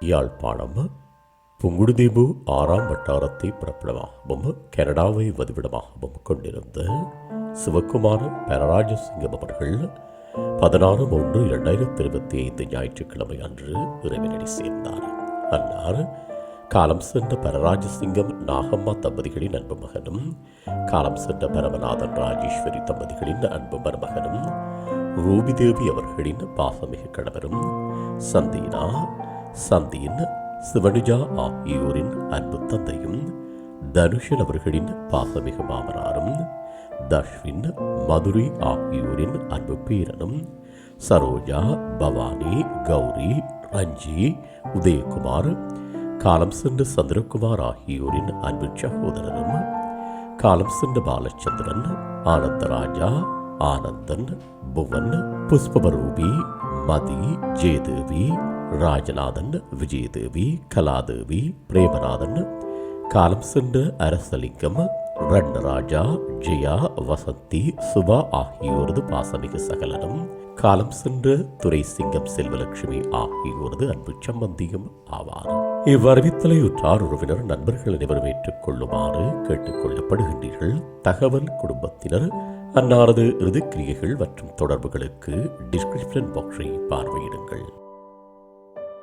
யாழ்ப்பாணம் புங்குடுதீபு ஆறாம் வட்டாரத்தை பிறப்பிடமாகவும் கனடாவை வதிவிடமாகவும் கொண்டிருந்த சிவகுமார பரராஜசிங்கம் அவர்கள் பதினாறு மூன்று இரண்டாயிரத்தி இருபத்தி ஐந்து ஞாயிற்றுக்கிழமை அன்று இறைவனடி சேர்ந்தார். அன்னார் காலம் சென்ற பரராஜசிங்கம் நாகம்மா தம்பதிகளின் அன்பு மகனும் காலம் சென்ற பரமநாதன் ராஜேஸ்வரி தம்பதிகளின் அன்பு மருமகனும் ரூபிதேவி அவர்களின் பாசமிகு கணவரும் சந்தீனா சந்தீன் சிவனுஜா ஆகியோரின் அன்பு தந்தையும் தனுஷன் அவர்களின் பாசமிகு மாமனாரும் தஷ்வின் மதுரை ஆகியோரின் அன்பு பேரனும் சரோஜா பவானி கௌரி ரஞ்சி உதயகுமார் காலம் சென்ற சந்திரகுமார் ஆகியோரின் அன்பு சகோதரனும் காலம் சென்ற பாலச்சந்திரன் ஆனந்தராஜா ஆனந்தன் புவன் புஷ்பபரூபி மதி ஜெயதேவி ராஜநாதன் விஜயதேவி கலாதேவி பிரேமநாதன் காலம் சென்ற அரசலிங்கம் ரட்னராஜா ஜெயா வசந்தி சுபா ஆகியோரது பாசமிகு சகலனும் காலம் சென்ற துரை சிங்கம் செல்வலட்சுமி ஆகியோரது அன்பு சம்பந்தியும் ஆவார். இவ்வறிவித்தலை உற்றார் உறவினர் நண்பர்கள் அனைவரும் ஏற்றுக்கொள்ளுமாறு கேட்டுக்கொள்ளப்படுகின்றீர்கள். தகவல் குடும்பத்தினர் அன்னாரது இறுதிக்கிரியைகள் மற்றும் தொடர்புகளுக்கு டிஸ்கிரிப்ஷன் பாக்ஸை பார்வையிடுங்கள்.